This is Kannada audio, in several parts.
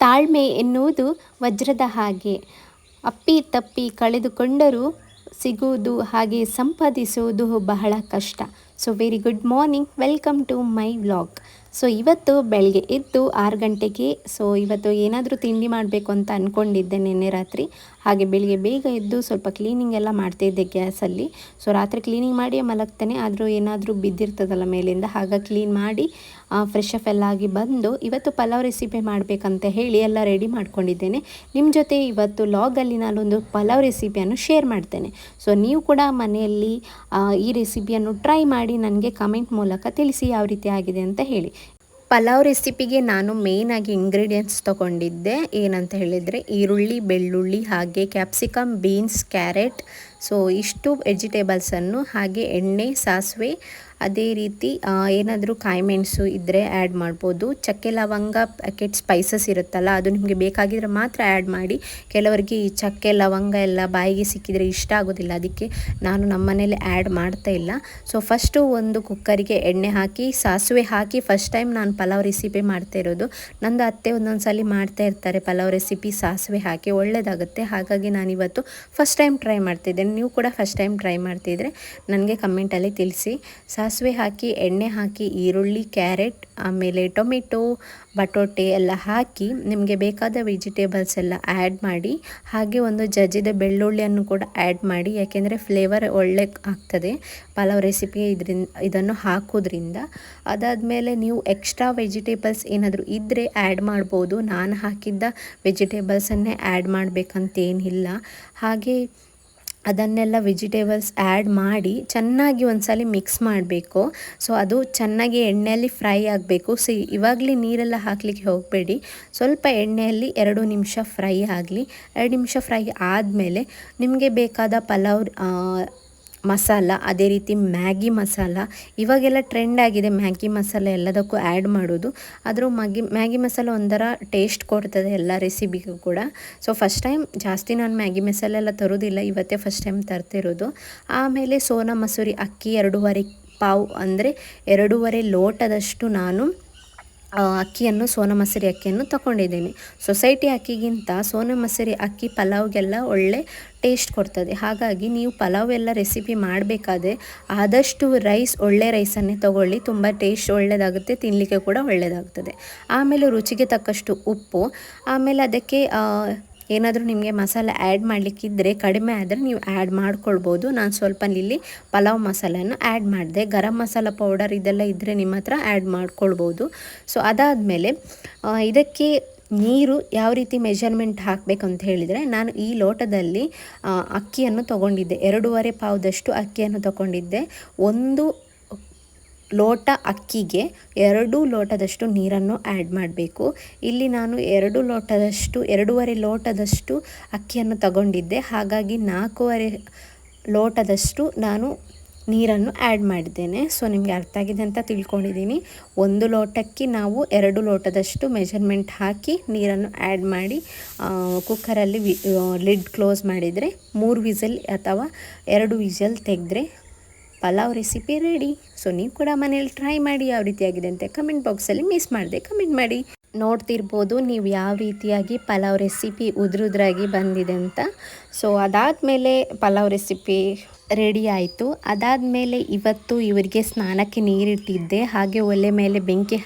ತಾಳ್ಮೆ ಎನ್ನುವುದು ವಜ್ರದ ಹಾಗೆ. ಅಪ್ಪಿ ತಪ್ಪಿ ಕಳೆದುಕೊಂಡರೂ ಸಿಗುವುದು ಹಾಗೆ ಸಂಪಾದಿಸುವುದು ಬಹಳ ಕಷ್ಟ. So very good morning welcome to my vlog so ಇವತ್ತು ಬೆಳಗ್ಗೆ ಎದ್ದು ಆರು ಗಂಟೆಗೆ ಸೊ ಇವತ್ತು ಏನಾದರೂ ತಿಂಡಿ ಮಾಡಬೇಕು ಅಂತ ಅಂದ್ಕೊಂಡಿದ್ದೆ ನಿನ್ನೆ ರಾತ್ರಿ. ಹಾಗೆ ಬೆಳಿಗ್ಗೆ ಬೇಗ ಎದ್ದು ಸ್ವಲ್ಪ ಕ್ಲೀನಿಂಗ್ ಎಲ್ಲ ಮಾಡ್ತಾಯಿದ್ದೆ ಗ್ಯಾಸಲ್ಲಿ ಸೊ ರಾತ್ರಿ ಕ್ಲೀನಿಂಗ್ ಮಾಡಿ ಮಲಗ್ತೇನೆ, ಆದರೂ ಏನಾದರೂ ಬಿದ್ದಿರ್ತದಲ್ಲ ಮೇಲಿಂದ ಹಾಗೆ ಕ್ಲೀನ್ ಮಾಡಿ ಫ್ರೆಶ್ ಅಪ್ ಎಲ್ಲ ಆಗಿ ಬಂದು ಇವತ್ತು ಪಲಾವ್ ರೆಸಿಪಿ ಮಾಡಬೇಕಂತ ಹೇಳಿ ಎಲ್ಲ ರೆಡಿ ಮಾಡ್ಕೊಂಡಿದ್ದೇನೆ. ನಿಮ್ಮ ಜೊತೆ ಇವತ್ತು ಲಾಗಲ್ಲಿ ನಾನೊಂದು ಪಲಾವ್ ರೆಸಿಪಿಯನ್ನು ಶೇರ್ ಮಾಡ್ತೇನೆ. ಸೊ ನೀವು ಕೂಡ ಮನೆಯಲ್ಲಿ ಈ ರೆಸಿಪಿಯನ್ನು ಟ್ರೈ ಮಾಡಿ ನನಗೆ ಕಮೆಂಟ್ ಮೂಲಕ ತಿಳಿಸಿ ಯಾವ ರೀತಿ ಆಗಿದೆ ಅಂತ ಹೇಳಿ. ಪಲಾವ್ ರೆಸಿಪಿಗೆ ನಾನು ಮೇಯ್ನಾಗಿ ಇಂಗ್ರೀಡಿಯೆಂಟ್ಸ್ ತೊಗೊಂಡಿದ್ದೆ. ಏನಂತ ಹೇಳಿದರೆ ಈರುಳ್ಳಿ, ಬೆಳ್ಳುಳ್ಳಿ ಹಾಗೆ ಕ್ಯಾಪ್ಸಿಕಮ್ ಬೀನ್ಸ್ ಕ್ಯಾರೆಟ್ ಸೊ ಇಷ್ಟು ವೆಜಿಟೇಬಲ್ಸನ್ನು ಹಾಗೆ ಎಣ್ಣೆ, ಸಾಸಿವೆ, ಅದೇ ರೀತಿ ಏನಾದರೂ ಕಾಯಿಮೆಣಸು ಇದ್ದರೆ ಆ್ಯಡ್ ಮಾಡ್ಬೋದು. ಚಕ್ಕೆ ಲವಂಗ ಪ್ಯಾಕೆಟ್ ಸ್ಪೈಸಸ್ ಇರುತ್ತಲ್ಲ, ಅದು ನಿಮಗೆ ಬೇಕಾಗಿದ್ರೆ ಮಾತ್ರ ಆ್ಯಡ್ ಮಾಡಿ. ಕೆಲವರಿಗೆ ಈ ಚಕ್ಕೆ, ಲವಂಗ ಎಲ್ಲ ಬಾಯಿಗೆ ಸಿಕ್ಕಿದರೆ ಇಷ್ಟ ಆಗೋದಿಲ್ಲ. ಅದಕ್ಕೆ ನಾನು ನಮ್ಮ ಮನೇಲಿ ಆ್ಯಡ್ ಮಾಡ್ತಾ ಇಲ್ಲ. ಸೊ ಫಸ್ಟು ಒಂದು ಕುಕ್ಕರಿಗೆ ಎಣ್ಣೆ ಹಾಕಿ, ಸಾಸಿವೆ ಹಾಕಿ ಫಸ್ಟ್ ಟೈಮ್ ನಾನು ಪಲಾವ್ ರೆಸಿಪಿ ಮಾಡ್ತಾ ಇರೋದು. ನಂದು ಅತ್ತೆ ಒಂದೊಂದು ಸಲ ಮಾಡ್ತಾ ಇರ್ತಾರೆ ಪಲಾವ್ ರೆಸಿಪಿ ಸಾಸಿವೆ ಹಾಕಿ ಒಳ್ಳೆಯದಾಗುತ್ತೆ ಹಾಗಾಗಿ ನಾನಿವತ್ತು ಫಸ್ಟ್ ಟೈಮ್ ಟ್ರೈ ಮಾಡ್ತಿದ್ದೇನೆ ನೀವು ಕೂಡ ಫಸ್ಟ್ ಟೈಮ್ ಟ್ರೈ ಮಾಡ್ತಿದ್ರೆ ನನಗೆ ಕಮೆಂಟಲ್ಲಿ ತಿಳಿಸಿ. ಸಾಸಿವೆ ಹಾಕಿ, ಎಣ್ಣೆ ಹಾಕಿ, ಈರುಳ್ಳಿ, ಕ್ಯಾರೆಟ್, ಆಮೇಲೆ ಟೊಮೆಟೊ, ಬಟೋಟೆ ಎಲ್ಲ ಹಾಕಿ ನಿಮಗೆ ಬೇಕಾದ ವೆಜಿಟೇಬಲ್ಸ್ ಎಲ್ಲ ಆ್ಯಡ್ ಮಾಡಿ, ಹಾಗೆ ಒಂದು ಜಜ್ಜಿದ ಬೆಳ್ಳುಳ್ಳಿಯನ್ನು ಕೂಡ ಆ್ಯಡ್ ಮಾಡಿ, ಯಾಕೆಂದರೆ ಫ್ಲೇವರ್ ಒಳ್ಳೆ ಆಗ್ತದೆ. ಪಲಾವ್ ರೆಸಿಪಿಗೆ ಇದರಿಂದ, ಇದನ್ನು ಹಾಕೋದ್ರಿಂದ. ಅದಾದಮೇಲೆ ನೀವು ಎಕ್ಸ್ಟ್ರಾ ವೆಜಿಟೇಬಲ್ಸ್ ಏನಾದರೂ ಇದ್ದರೆ ಆ್ಯಡ್ ಮಾಡ್ಬೋದು. ನಾನು ಹಾಕಿದ್ದ ವೆಜಿಟೇಬಲ್ಸನ್ನೇ ಆ್ಯಡ್ ಮಾಡಬೇಕಂತೇನಿಲ್ಲ. ಹಾಗೆ ಅದನ್ನೆಲ್ಲ ವೆಜಿಟೇಬಲ್ಸ್ ಆ್ಯಡ್ ಮಾಡಿ ಚೆನ್ನಾಗಿ ಒಂದ್ಸಲ ಮಿಕ್ಸ್ ಮಾಡಬೇಕು. ಸೊ ಅದು ಚೆನ್ನಾಗಿ ಎಣ್ಣೆಯಲ್ಲಿ ಫ್ರೈ ಆಗಬೇಕು. ಸೊ ಇವಾಗಲೇ ನೀರೆಲ್ಲ ಹಾಕಲಿಕ್ಕೆ ಹೋಗಬೇಡಿ. ಸ್ವಲ್ಪ ಎಣ್ಣೆಯಲ್ಲಿ ಎರಡು ನಿಮಿಷ ಫ್ರೈ ಆಗಲಿ. ಎರಡು ನಿಮಿಷ ಫ್ರೈ ಆದಮೇಲೆ ನಿಮಗೆ ಬೇಕಾದ ಪಲಾವ್ ಮಸಾಲ, ಅದೇ ರೀತಿ ಮ್ಯಾಗಿ ಮಸಾಲ, ಇವಾಗೆಲ್ಲ ಟ್ರೆಂಡ್ ಆಗಿದೆ. ಮ್ಯಾಗಿ ಮಸಾಲ ಎಲ್ಲದಕ್ಕೂ ಆ್ಯಡ್ ಮಾಡೋದು. ಆದರೂ ಮ್ಯಾಗಿ ಮ್ಯಾಗಿ ಮಸಾಲ ಒಂಥರ ಟೇಸ್ಟ್ ಕೊಡ್ತದೆ ಎಲ್ಲ ರೆಸಿಪಿಗೂ ಕೂಡ. ಸೊ ಫಸ್ಟ್ ಟೈಮ್ ಜಾಸ್ತಿ ನಾನು ಮ್ಯಾಗಿ ಮಸಾಲ ಎಲ್ಲ ತರೋದಿಲ್ಲ. ಇವತ್ತೇ ಫಸ್ಟ್ ಟೈಮ್ ತರ್ತಿರೋದು. ಆಮೇಲೆ ಸೋನಾ ಮಸೂರಿ ಅಕ್ಕಿ ಎರಡೂವರೆ ಪಾವ್ ಅಂದರೆ ಎರಡೂವರೆ ಲೋಟದಷ್ಟು ನಾನು ಅಕ್ಕಿಯನ್ನು, ಸೋನಾ ಮಸೂರಿ ಅಕ್ಕಿಯನ್ನು ತಗೊಂಡಿದ್ದೀನಿ. ಸೊಸೈಟಿ ಅಕ್ಕಿಗಿಂತ ಸೋನಾ ಮಸೂರಿ ಅಕ್ಕಿ ಪಲಾವ್ಗೆಲ್ಲ ಒಳ್ಳೆ ಟೇಸ್ಟ್ ಕೊಡ್ತದೆ. ಹಾಗಾಗಿ ನೀವು ಪಲಾವ್ ಎಲ್ಲ ರೆಸಿಪಿ ಮಾಡಬೇಕಾದ್ರೆ ಆದಷ್ಟು ರೈಸ್, ಒಳ್ಳೆ ರೈಸನ್ನೇ ತಗೊಳ್ಳಿ. ತುಂಬ ಟೇಸ್ಟ್ ಒಳ್ಳೆಯದಾಗುತ್ತೆ ತಿನ್ನಲಿಕ್ಕೆ ಕೂಡ ಒಳ್ಳೆಯದಾಗ್ತದೆ ಆಮೇಲೆ ರುಚಿಗೆ ತಕ್ಕಷ್ಟು ಉಪ್ಪು. ಆಮೇಲೆ ಅದಕ್ಕೆ ಏನಾದರೂ ನಿಮಗೆ ಮಸಾಲೆ ಆ್ಯಡ್ ಮಾಡಲಿಕ್ಕಿದ್ರೆ ಕಡಿಮೆ ಆದರೆ ನೀವು ಆ್ಯಡ್ ಮಾಡ್ಕೊಳ್ಬೋದು. ನಾನು ಸ್ವಲ್ಪ ಇಲ್ಲಿ ಪಲಾವ್ ಮಸಾಲೆಯನ್ನು ಆ್ಯಡ್ ಮಾಡಿದೆ. ಗರಂ ಮಸಾಲ ಪೌಡರ್ ಇದೆಲ್ಲ ಇದ್ದರೆ ನಿಮ್ಮ ಹತ್ರ ಆ್ಯಡ್ ಮಾಡ್ಕೊಳ್ಬೋದು. ಸೊ ಅದಾದಮೇಲೆ ಇದಕ್ಕೆ ನೀರು ಯಾವ ರೀತಿ ಮೆಜರ್ಮೆಂಟ್ ಹಾಕಬೇಕು ಅಂತ ಹೇಳಿದರೆ, ನಾನು ಈ ಲೋಟದಲ್ಲಿ ಅಕ್ಕಿಯನ್ನು ತಗೊಂಡಿದ್ದೆ. ಎರಡೂವರೆ ಪಾವದಷ್ಟು ಅಕ್ಕಿಯನ್ನು ತಗೊಂಡಿದ್ದೆ. ಒಂದು ಲೋಟ ಅಕ್ಕಿಗೆ ಎರಡು ಲೋಟದಷ್ಟು ನೀರನ್ನು ಆ್ಯಡ್ ಮಾಡಬೇಕು. ಇಲ್ಲಿ ನಾನು ಎರಡು ಲೋಟದಷ್ಟು, ಎರಡೂವರೆ ಲೋಟದಷ್ಟು ಅಕ್ಕಿಯನ್ನು ತಗೊಂಡಿದ್ದೆ. ಹಾಗಾಗಿ ನಾಲ್ಕೂವರೆ ಲೋಟದಷ್ಟು ನಾನು ನೀರನ್ನು ಆ್ಯಡ್ ಮಾಡಿದ್ದೇನೆ. ಸೊ ನಿಮಗೆ ಅರ್ಥ ಆಗಿದೆ ಅಂತ ತಿಳ್ಕೊಂಡಿದ್ದೀನಿ. ಒಂದು ಲೋಟಕ್ಕೆ ನಾವು ಎರಡು ಲೋಟದಷ್ಟು ಮೆಜರ್ಮೆಂಟ್ ಹಾಕಿ ನೀರನ್ನು ಆ್ಯಡ್ ಮಾಡಿ ಕುಕ್ಕರಲ್ಲಿ ವಿ ಲಿಡ್ ಕ್ಲೋಸ್ ಮಾಡಿದರೆ ಮೂರು ವಿಸಲ್ ಅಥವಾ ಎರಡು ವಿಸಲ್ ತೆಗೆದ್ರೆ ಪಲಾವ್ ರೆಸಿಪಿ ರೆಡಿ ಸೊ ನೀವು ಕೂಡ ಮನೇಲಿ ಟ್ರೈ ಮಾಡಿ ಯಾವ ರೀತಿಯಾಗಿದೆ ಅಂತ ಕಮೆಂಟ್ ಬಾಕ್ಸಲ್ಲಿ ಮಿಸ್ ಮಾಡಿದೆ. ಕಮೆಂಟ್ ಮಾಡಿ. ನೋಡ್ತಿರ್ಬೋದು ನೀವು ಯಾವ ರೀತಿಯಾಗಿ ಪಲಾವ್ ರೆಸಿಪಿ ಉದ್ರುದ್ರಾಗಿ ಬಂದಿದೆ ಅಂತ. ಸೊ ಅದಾದಮೇಲೆ ಪಲಾವ್ ರೆಸಿಪಿ ರೆಡಿ ಆಯಿತು. ಅದಾದಮೇಲೆ ಇವತ್ತು ಇವರಿಗೆ ಸ್ನಾನಕ್ಕೆ ನೀರಿಟ್ಟಿದ್ದೆ. ಹಾಗೆ ಒಲೆ ಮೇಲೆ ಬೆಂಕಿ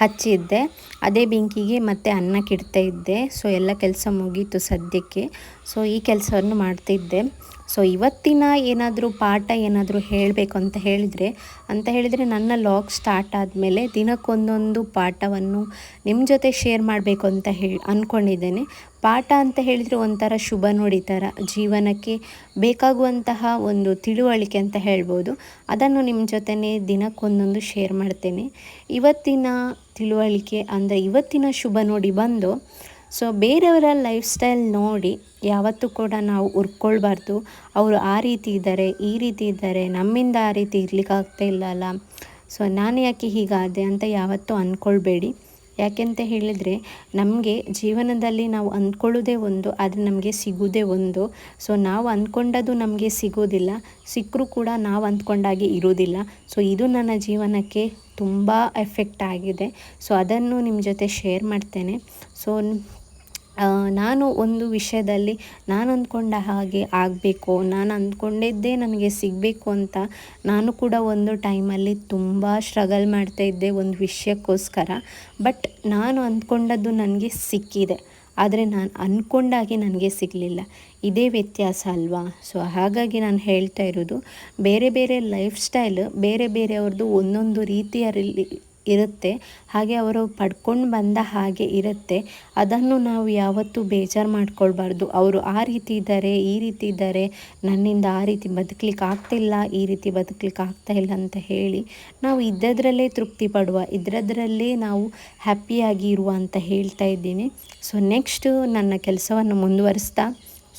ಹಚ್ಚಿದ್ದೆ. ಅದೇ ಬೆಂಕಿಗೆ ಮತ್ತೆ ಅನ್ನಕ್ಕೆ ಕಿಡ್ತಾ ಇದ್ದೆ. ಸೊ ಎಲ್ಲ ಕೆಲಸ ಮುಗೀತು ಸದ್ಯಕ್ಕೆ. ಸೊ ಈ ಕೆಲಸವನ್ನು ಮಾಡ್ತಿದ್ದೆ. ಸೊ ಇವತ್ತಿನ ಏನಾದರೂ ಪಾಠ ಏನಾದರೂ ಹೇಳಬೇಕು ಅಂತ ಹೇಳಿದರೆ ಅಂತ ಹೇಳಿದರೆ ನನ್ನ ಲಾಗ್ ಸ್ಟಾರ್ಟ್ ಆದಮೇಲೆ ದಿನಕ್ಕೊಂದೊಂದು ಪಾಠವನ್ನು ನಿಮ್ಮ ಜೊತೆ ಶೇರ್ ಮಾಡಬೇಕು ಅಂತ ಹೇಳಿ ಅಂದ್ಕೊಂಡಿದ್ದೇನೆ ಪಾಠ ಅಂತ ಹೇಳಿದರೆ ಒಂಥರ ಶುಭ ನುಡಿ ಥರ ಜೀವನಕ್ಕೆ ಬೇಕಾಗುವಂತಹ ಒಂದು ತಿಳುವಳಿಕೆ ಅಂತ ಹೇಳ್ಬೋದು. ಅದನ್ನು ನಿಮ್ಮ ಜೊತೆನೇ ದಿನಕ್ಕೊಂದೊಂದು ಶೇರ್ ಮಾಡ್ತೇನೆ. ಇವತ್ತಿನ ತಿಳುವಳಿಕೆ ಅಂದರೆ ಇವತ್ತಿನ ಶುಭ ನೋಡಿ ಬಂದು ಸೊ ಬೇರೆಯವರ ಲೈಫ್ ಸ್ಟೈಲ್ ನೋಡಿ ಯಾವತ್ತೂ ಕೂಡ ನಾವು ಉರ್ಕೊಳ್ಬಾರ್ದು ಅವರು ಆ ರೀತಿ ಇದ್ದಾರೆ, ಈ ರೀತಿ ಇದ್ದಾರೆ, ನಮ್ಮಿಂದ ಆ ರೀತಿ ಇರ್ಲಿಕ್ಕೆ ಆಗ್ತಾ ಇಲ್ಲ ಅಲ್ಲ ಸೊ ನಾನು ಯಾಕೆ ಹೀಗಾದೆ ಅಂತ ಯಾವತ್ತೂ ಅಂದ್ಕೊಳ್ಬೇಡಿ ಯಾಕೆಂತ ಹೇಳಿದರೆ ನಮಗೆ ಜೀವನದಲ್ಲಿ ನಾವು ಅಂದ್ಕೊಳ್ಳೋದೇ ಒಂದು, ಆದರೆ ನಮಗೆ ಸಿಗೋದೇ ಒಂದು. ಸೊ ನಾವು ಅಂದ್ಕೊಂಡದ್ದು ನಮಗೆ ಸಿಗೋದಿಲ್ಲ. ಸಿಕ್ಕರೂ ಕೂಡ ನಾವು ಅಂದ್ಕೊಂಡಾಗೆ ಇರೋದಿಲ್ಲ. ಸೊ ಇದು ನನ್ನ ಜೀವನಕ್ಕೆ ತುಂಬ ಎಫೆಕ್ಟ್ ಆಗಿದೆ. ಸೊ ಅದನ್ನು ನಿಮ್ಮ ಜೊತೆ ಶೇರ್ ಮಾಡ್ತೇನೆ. ಸೊ ನಾನು ಒಂದು ವಿಷಯದಲ್ಲಿ ನಾನು ಅಂದ್ಕೊಂಡ ಹಾಗೆ ಆಗಬೇಕು, ನಾನು ಅಂದ್ಕೊಂಡಿದ್ದೇ ನನಗೆ ಸಿಗಬೇಕು ಅಂತ ನಾನು ಕೂಡ ಒಂದು ಟೈಮಲ್ಲಿ ತುಂಬ ಸ್ಟ್ರಗಲ್ ಮಾಡ್ತಾ ಇದ್ದೆ ಒಂದು ವಿಷಯಕ್ಕೋಸ್ಕರ. ಬಟ್ ನಾನು ಅಂದ್ಕೊಂಡದ್ದು ನನಗೆ ಸಿಕ್ಕಿದೆ, ಆದರೆ ನಾನು ಅಂದ್ಕೊಂಡಾಗೆ ನನಗೆ ಸಿಗಲಿಲ್ಲ. ಇದೇ ವ್ಯತ್ಯಾಸ ಅಲ್ವಾ? ಸೊ ಹಾಗಾಗಿ ನಾನು ಹೇಳ್ತಾ ಇರೋದು, ಬೇರೆ ಬೇರೆ ಲೈಫ್ ಸ್ಟೈಲ್ ಬೇರೆ ಬೇರೆಯವ್ರದ್ದು ಒಂದೊಂದು ರೀತಿಯಲ್ಲಿ ಇರುತ್ತೆ. ಹಾಗೆ ಅವರು ಪಡ್ಕೊಂಡು ಬಂದ ಹಾಗೆ ಇರುತ್ತೆ. ಅದನ್ನು ನಾವು ಯಾವತ್ತೂ ಬೇಜಾರು ಮಾಡ್ಕೊಳ್ಬಾರ್ದು. ಅವರು ಆ ರೀತಿ ಇದ್ದಾರೆ, ಈ ರೀತಿ ಇದ್ದಾರೆ, ನನ್ನಿಂದ ಆ ರೀತಿ ಬದುಕಲಿಕ್ಕೆ ಆಗ್ತಿಲ್ಲ, ಈ ರೀತಿ ಬದುಕಲಿಕ್ಕೆ ಆಗ್ತಾ ಇಲ್ಲ ಅಂತ ಹೇಳಿ ನಾವು ಇದ್ದದ್ರಲ್ಲೇ ತೃಪ್ತಿ ಪಡುವ, ಇದರದ್ರಲ್ಲೇ ನಾವು ಹ್ಯಾಪಿಯಾಗಿ ಇರುವ ಅಂತ ಹೇಳ್ತಾ ಇದ್ದೀನಿ. ಸೊ ನೆಕ್ಸ್ಟು ನನ್ನ ಕೆಲಸವನ್ನು ಮುಂದುವರಿಸ್ತಾ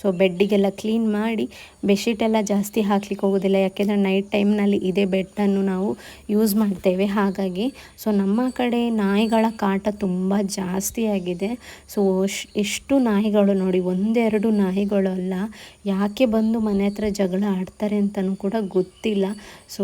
ಸೊ ಬೆಡ್ಡಿಗೆಲ್ಲ ಕ್ಲೀನ್ ಮಾಡಿ ಬೆಡ್ಶೀಟ್ ಎಲ್ಲ ಜಾಸ್ತಿ ಹಾಕ್ಲಿಕ್ಕೆ ಹೋಗೋದಿಲ್ಲ. ಯಾಕೆಂದರೆ ನೈಟ್ ಟೈಮ್ನಲ್ಲಿ ಇದೇ ಬೆಡ್ಡನ್ನು ನಾವು ಯೂಸ್ ಮಾಡ್ತೇವೆ. ಹಾಗಾಗಿ ಸೊ ನಮ್ಮ ಕಡೆ ನಾಯಿಗಳ ಕಾಟ ತುಂಬ ಜಾಸ್ತಿ ಆಗಿದೆ. ಸೊ ಎಷ್ಟು ನಾಯಿಗಳು ನೋಡಿ, ಒಂದೆರಡು ನಾಯಿಗಳು ಅಲ್ಲ, ಯಾಕೆ ಬಂದು ಮನೆ ಹತ್ರ ಜಗಳ ಆಡ್ತಾರೆ ಅಂತಲೂ ಕೂಡ ಗೊತ್ತಿಲ್ಲ. ಸೊ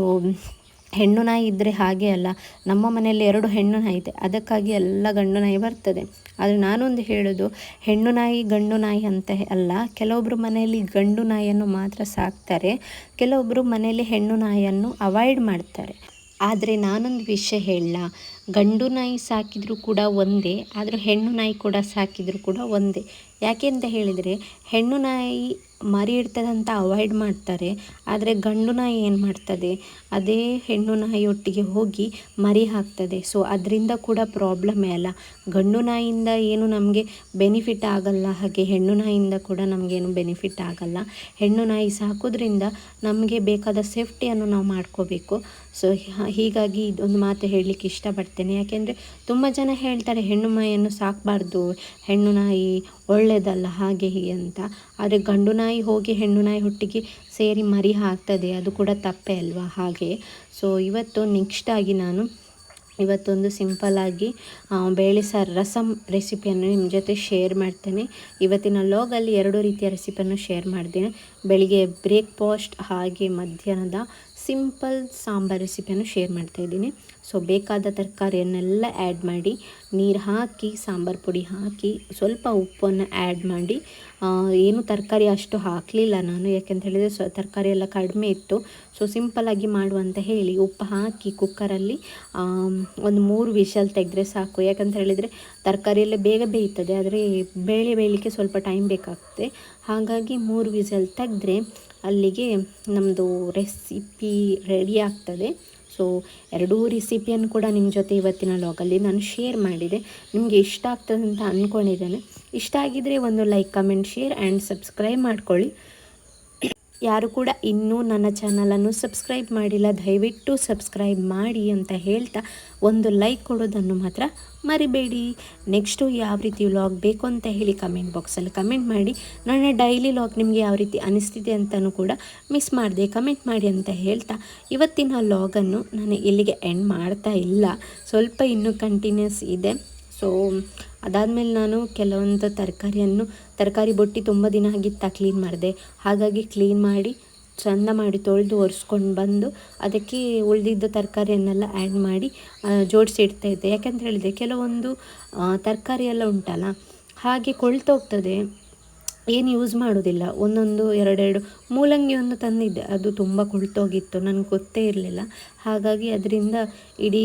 ಹೆಣ್ಣು ನಾಯಿ ಇದ್ದರೆ ಹಾಗೆ ಅಲ್ಲ. ನಮ್ಮ ಮನೆಯಲ್ಲಿ ಎರಡು ಹೆಣ್ಣು ನಾಯಿ ಇದೆ. ಅದಕ್ಕಾಗಿ ಎಲ್ಲ ಗಂಡು ನಾಯಿ ಬರ್ತದೆ. ಆದರೆ ನಾನೊಂದು ಹೇಳೋದು, ಹೆಣ್ಣು ನಾಯಿ ಗಂಡು ನಾಯಿ ಅಂತ ಅಲ್ಲ. ಕೆಲವೊಬ್ಬರು ಮನೆಯಲ್ಲಿ ಗಂಡು ನಾಯಿಯನ್ನು ಮಾತ್ರ ಸಾಕ್ತಾರೆ. ಕೆಲವೊಬ್ಬರು ಮನೆಯಲ್ಲಿ ಹೆಣ್ಣು ನಾಯಿಯನ್ನು ಅವಾಯ್ಡ್ ಮಾಡ್ತಾರೆ. ಆದರೆ ನಾನೊಂದು ವಿಷಯ ಹೇಳಲ್ಲ ಗಂಡು ನಾಯಿ ಸಾಕಿದರೂ ಕೂಡ ಒಂದೇ, ಆದರೂ ಹೆಣ್ಣು ನಾಯಿ ಕೂಡ ಸಾಕಿದರೂ ಕೂಡ ಒಂದೇ. ಯಾಕೆ ಅಂತ ಹೇಳಿದರೆ, ಹೆಣ್ಣು ನಾಯಿ ಮರಿ ಇಡ್ತದಂತ ಅವಾಯ್ಡ್ ಮಾಡ್ತಾರೆ, ಆದರೆ ಗಂಡು ನಾಯಿ ಏನು ಮಾಡ್ತದೆ, ಅದೇ ಹೆಣ್ಣು ನಾಯಿಯೊಟ್ಟಿಗೆ ಹೋಗಿ ಮರಿ ಹಾಕ್ತದೆ. ಸೊ ಅದರಿಂದ ಕೂಡ ಪ್ರಾಬ್ಲಮ್ಮೇ ಅಲ್ಲ. ಗಂಡು ನಾಯಿಯಿಂದ ಏನು ನಮಗೆ ಬೆನಿಫಿಟ್ ಆಗಲ್ಲ, ಹಾಗೆ ಹೆಣ್ಣು ನಾಯಿಯಿಂದ ಕೂಡ ನಮಗೇನು ಬೆನಿಫಿಟ್ ಆಗಲ್ಲ. ಹೆಣ್ಣು ನಾಯಿ ಸಾಕೋದ್ರಿಂದ ನಮಗೆ ಬೇಕಾದ ಸೇಫ್ಟಿಯನ್ನು ನಾವು ಮಾಡ್ಕೋಬೇಕು. ಸೊ ಹೀಗಾಗಿ ಇದೊಂದು ಮಾತು ಹೇಳಲಿಕ್ಕೆ ಇಷ್ಟಪಡ್ತೇನೆ. ಯಾಕೆಂದರೆ ತುಂಬ ಜನ ಹೇಳ್ತಾರೆ, ಹೆಣ್ಣು ನಾಯಿಯನ್ನು ಸಾಕಬಾರ್ದು, ಹೆಣ್ಣು ನಾಯಿ ಒಳ್ಳೆಯದಲ್ಲ ಹಾಗೆ ಹೀಗೆ ಅಂತ. ಆದರೆ ಗಂಡು ನಾಯಿ ಹೋಗಿ ಹೆಣ್ಣು ನಾಯಿ ಒಟ್ಟಿಗೆ ಸೇರಿ ಮರಿ ಹಾಕ್ತದೆ, ಅದು ಕೂಡ ತಪ್ಪೇ ಅಲ್ವಾ? ಹಾಗೆ. ಸೊ ಇವತ್ತು ನೆಕ್ಸ್ಟಾಗಿ ನಾನು ಇವತ್ತೊಂದು ಸಿಂಪಲ್ಲಾಗಿ ಬೇಳೆ ಸಾರು ರಸಮ್ ರೆಸಿಪಿಯನ್ನು ನಿಮ್ಮ ಜೊತೆ ಶೇರ್ ಮಾಡ್ತೇನೆ. ಇವತ್ತಿನ ಲೋಗಲ್ಲಿ ಎರಡು ರೀತಿಯ ರೆಸಿಪಿಯನ್ನು ಶೇರ್ ಮಾಡ್ತೇನೆ. ಬೆಳಿಗ್ಗೆ ಬ್ರೇಕ್ಫಾಸ್ಟ್ ಹಾಗೆ ಮಧ್ಯಾಹ್ನದ ಸಿಂಪಲ್ ಸಾಂಬಾರ್ ರೆಸಿಪಿಯನ್ನು ಶೇರ್ ಮಾಡ್ತಾ ಇದ್ದೀನಿ. ಸೊ ಬೇಕಾದ ತರಕಾರಿಯನ್ನೆಲ್ಲ ಆ್ಯಡ್ ಮಾಡಿ, ನೀರು ಹಾಕಿ, ಸಾಂಬಾರು ಪುಡಿ ಹಾಕಿ, ಸ್ವಲ್ಪ ಉಪ್ಪನ್ನು ಆ್ಯಡ್ ಮಾಡಿ ಏನು ತರಕಾರಿ ಅಷ್ಟು ಹಾಕಲಿಲ್ಲ ನಾನು, ಯಾಕೆಂತ ಹೇಳಿದರೆ ಸೊ, ತರಕಾರಿ ಎಲ್ಲ ಕಡಿಮೆ ಇತ್ತು. ಸೊ ಸಿಂಪಲಾಗಿ ಮಾಡುವಂತ ಹೇಳಿ, ಉಪ್ಪು ಹಾಕಿ ಕುಕ್ಕರಲ್ಲಿ ಒಂದು ಮೂರು ವಿಷಲ್ ತೆಗೆದ್ರೆ ಸಾಕು. ಯಾಕಂತ ಹೇಳಿದರೆ ತರಕಾರಿ ಎಲ್ಲ ಬೇಗ ಬೇಯ್ತದೆ, ಆದರೆ ಬೇಳೆ ಬೇಯಲಿಕ್ಕೆ ಸ್ವಲ್ಪ ಟೈಮ್ ಬೇಕಾಗ್ತದೆ ಹಾಗಾಗಿ ಮೂರು ವಿಷಲ್ ತೆಗೆದ್ರೆ ಅಲ್ಲಿಗೆ ನಮ್ಮದು ರೆಸಿಪಿ ರೆಡಿ ಆಗ್ತದೆ. ಸೊ ಎರಡೂ ರೆಸಿಪಿಯನ್ನು ಕೂಡ ನಿಮ್ಮ ಜೊತೆ ಇವತ್ತಿನ ಲಾಗಲ್ಲಿ ನಾನು ಶೇರ್ ಮಾಡಿದೆ. ನಿಮಗೆ ಇಷ್ಟ ಆಗ್ತದೆ ಅಂತ ಅಂದ್ಕೊಂಡಿದ್ದೇನೆ ಇಷ್ಟ ಆಗಿದ್ದರೆ ಒಂದು like comment share and subscribe ಮಾಡ್ಕೊಳ್ಳಿ. ಯಾರು ಕೂಡ ಇನ್ನೂ ನನ್ನ ಚಾನಲನ್ನು ಸಬ್ಸ್ಕ್ರೈಬ್ ಮಾಡಿಲ್ಲ, ದಯವಿಟ್ಟು ಸಬ್ಸ್ಕ್ರೈಬ್ ಮಾಡಿ ಅಂತ ಹೇಳ್ತಾ ಒಂದು ಲೈಕ್ ಕೊಡೋದನ್ನು ಮಾತ್ರ ಮರಿಬೇಡಿ. ನೆಕ್ಸ್ಟು ಯಾವ ರೀತಿ ವ್ಲಾಗ್ ಬೇಕು ಅಂತ ಹೇಳಿ ಕಮೆಂಟ್ ಬಾಕ್ಸಲ್ಲಿ ಕಮೆಂಟ್ ಮಾಡಿ. ನನ್ನ ಡೈಲಿ ಲಾಗ್ ನಿಮಗೆ ಯಾವ ರೀತಿ ಅನಿಸ್ತಿದೆ ಅಂತಲೂ ಕೂಡ ಮಿಸ್ ಮಾಡಿದೆ ಕಮೆಂಟ್ ಮಾಡಿ ಅಂತ ಹೇಳ್ತಾ ಇವತ್ತಿನ ಲಾಗನ್ನು ನಾನು ಇಲ್ಲಿಗೆ ಎಂಡ್ ಮಾಡ್ತಾ ಇಲ್ಲ. ಸ್ವಲ್ಪ ಇನ್ನೂ ಕಂಟಿನ್ಯೂಸ್ ಇದೆ. ಸೊ ಅದಾದಮೇಲೆ ನಾನು ಕೆಲವೊಂದು ತರಕಾರಿಯನ್ನು, ತರಕಾರಿ ಬೊಟ್ಟಿ ತುಂಬ ದಿನ ಆಗಿತ್ತು ಕ್ಲೀನ್ ಮಾಡಿದೆ. ಹಾಗಾಗಿ ಕ್ಲೀನ್ ಮಾಡಿ, ಚಂದ ಮಾಡಿ ತೊಳೆದು ಒರೆಸ್ಕೊಂಡು ಬಂದು, ಅದಕ್ಕೆ ಉಳಿದಿದ್ದ ತರಕಾರಿಯನ್ನೆಲ್ಲ ಆ್ಯಡ್ ಮಾಡಿ ಜೋಡಿಸಿ ಇಡ್ತಾ ಇದ್ದೆ. ಯಾಕಂತ ಹೇಳಿದರೆ ಕೆಲವೊಂದು ತರಕಾರಿ ಎಲ್ಲ ಉಂಟಲ್ಲ, ಹಾಗೆ ಕೊಳ್ತೋಗ್ತದೆ ಏನು ಯೂಸ್ ಮಾಡೋದಿಲ್ಲ. ಒಂದೊಂದು, ಎರಡೆರಡು ಮೂಲಂಗಿ ಒಂದು ತಂದಿದ್ದೆ. ಅದು ತುಂಬ ಕೊಳ್ತೋಗಿತ್ತು ನನಗೆ ಗೊತ್ತೇ ಇರಲಿಲ್ಲ. ಹಾಗಾಗಿ ಅದರಿಂದ ಇಡೀ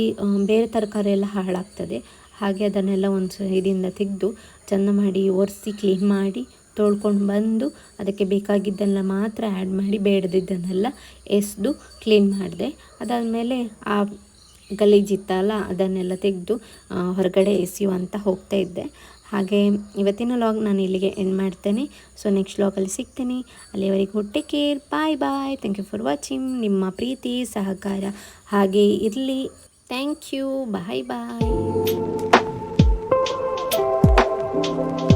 ಬೇರೆ ತರಕಾರಿ ಎಲ್ಲ ಹಾಳಾಗ್ತದೆ. ಹಾಗೆ ಅದನ್ನೆಲ್ಲ ಒಂದು ಇದರಿಂದ ತೆಗೆದು ಚೆಂದ ಮಾಡಿ ಒರೆಸಿ ಕ್ಲೀನ್ ಮಾಡಿ ತೊಳ್ಕೊಂಡು ಬಂದು ಅದಕ್ಕೆ ಬೇಕಾಗಿದ್ದನ್ನೆಲ್ಲ ಮಾತ್ರ ಆ್ಯಡ್ ಮಾಡಿ ಬೇಡದಿದ್ದನ್ನೆಲ್ಲ ಎಸೆದು ಕ್ಲೀನ್ ಮಾಡಿದೆ. ಅದಾದಮೇಲೆ ಆ ಗಲೀಜಿತ್ತಲ್ಲ ಅದನ್ನೆಲ್ಲ ತೆಗೆದು ಹೊರಗಡೆ ಎಸೆಯುವಂತ ಹೋಗ್ತಾ ಇದ್ದೆ. ಹಾಗೆ ಇವತ್ತಿನ ಲಾಗ್ ನಾನು ಇಲ್ಲಿಗೆ ಎಂಡ್ ಮಾಡ್ತೇನೆ. ಸೊ ನೆಕ್ಸ್ಟ್ ಲಾಗಲ್ಲಿ ಸಿಗ್ತೇನೆ. ಅಲ್ಲಿವರೆಗೂ take care bye bye thank you for watching ನಿಮ್ಮ ಪ್ರೀತಿ, ಸಹಕಾರ ಹಾಗೆ ಇರಲಿ. Thank you bye bye Thank you.